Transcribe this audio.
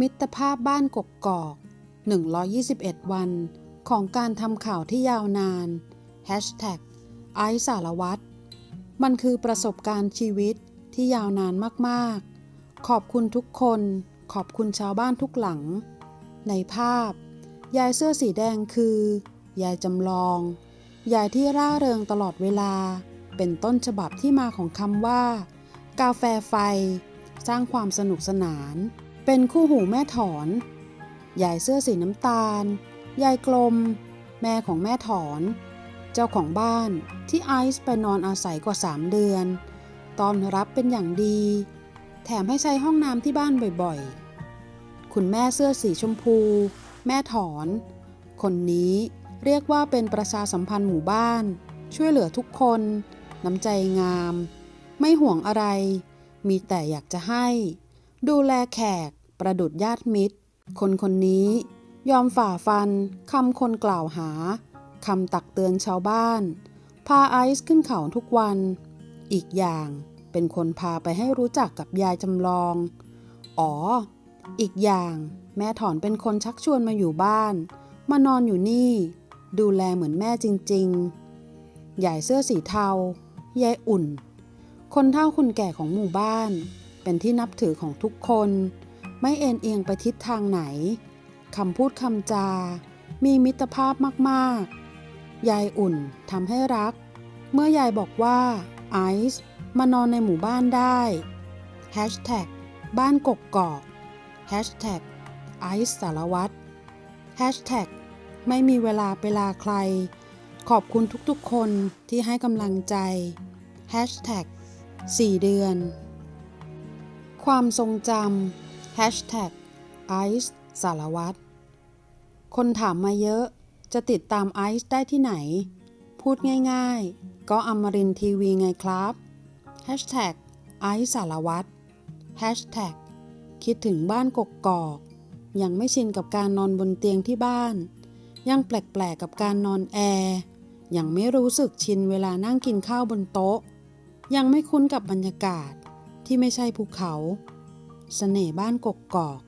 มิตรภาพบ้านกกกอก 121 วัน ของการทำข่าวที่ยาวนาน Hashtag ไอสารวัตรมันคือประสบการณ์ชีวิตที่ยาวนานมากๆ ขอบคุณทุกคน ขอบคุณชาวบ้านทุกหลัง ในภาพ ยายเสื้อสีแดงคือ ยายจำลอง ยายที่ร่าเริงตลอดเวลา เป็นต้นฉบับที่มาของคำว่า กาแฟไฟ สร้างความสนุกสนาน เป็นคู่หูแม่ถอน ยายเสื้อสีน้ำตาล ยายกลม แม่ของแม่ถอน เจ้าของบ้านที่ไอซ์ไปนอนอาศัยกว่า 3 เดือน ตอนรับเป็นอย่างดี แถมให้ใช้ห้องน้ำที่บ้านบ่อยๆ คุณแม่เสื้อสีชมพู แม่ถอน คนนี้เรียกว่าเป็นประชาสัมพันธ์หมู่บ้าน ช่วยเหลือทุกคน น้ำใจงาม ไม่ห่วงอะไร มีแต่อยากจะให้ ดูแลแขก ประดุดญาติมิตร คนคนนี้ยอมฝ่าฟันคำคนกล่าวหาคำตักเตือนชาวบ้าน พาไอซ์ขึ้นเขาทุกวัน อีกอย่างเป็นคนพาไปให้รู้จักกับยายจำลอง อ๋อ อีกอย่างแม่ถอนเป็นคนชักชวนมาอยู่บ้าน มานอนอยู่นี่ ดูแลเหมือนแม่จริงๆ ยายเสื้อสีเทายายอุ่น คนเฒ่าคนแก่ของหมู่บ้าน เป็นที่นับถือของทุกคน ไม่เอ็นเอียงไปทิศทางไหนคำพูดคำจา มีมิตรภาพมากๆ ยายอุ่นทำให้รัก เมื่อยายบอกว่าไอซ์มานอนในหมู่บ้านได้ Hashtag บ้านกกกอก Hashtag ไอซ์สารวัตร Hashtag ไม่มีเวลาไปลาใคร ขอบคุณทุกๆคนที่ให้กำลังใจ Hashtag 4เดือน ความทรงจำ Hashtag ไอซ์สารวัตรคนถามมาเยอะ จะติดตามไอซ์ได้ที่ไหน พูดง่ายๆ ก็อมรินทีวีไงครับ Hashtag ไอซ์สารวัตร Hashtag คิดถึงบ้านกกกอก ยังไม่ชินกับการนอนบนเตียงที่บ้าน ยังแปลกๆกับการนอนแอร์ ยังไม่รู้สึกชินเวลานั่งกินข้าวบนโต๊ะ ยังไม่คุ้นกับบรรยากาศที่ไม่ใช่ภูเขา สน่ห์บ้านกกกอก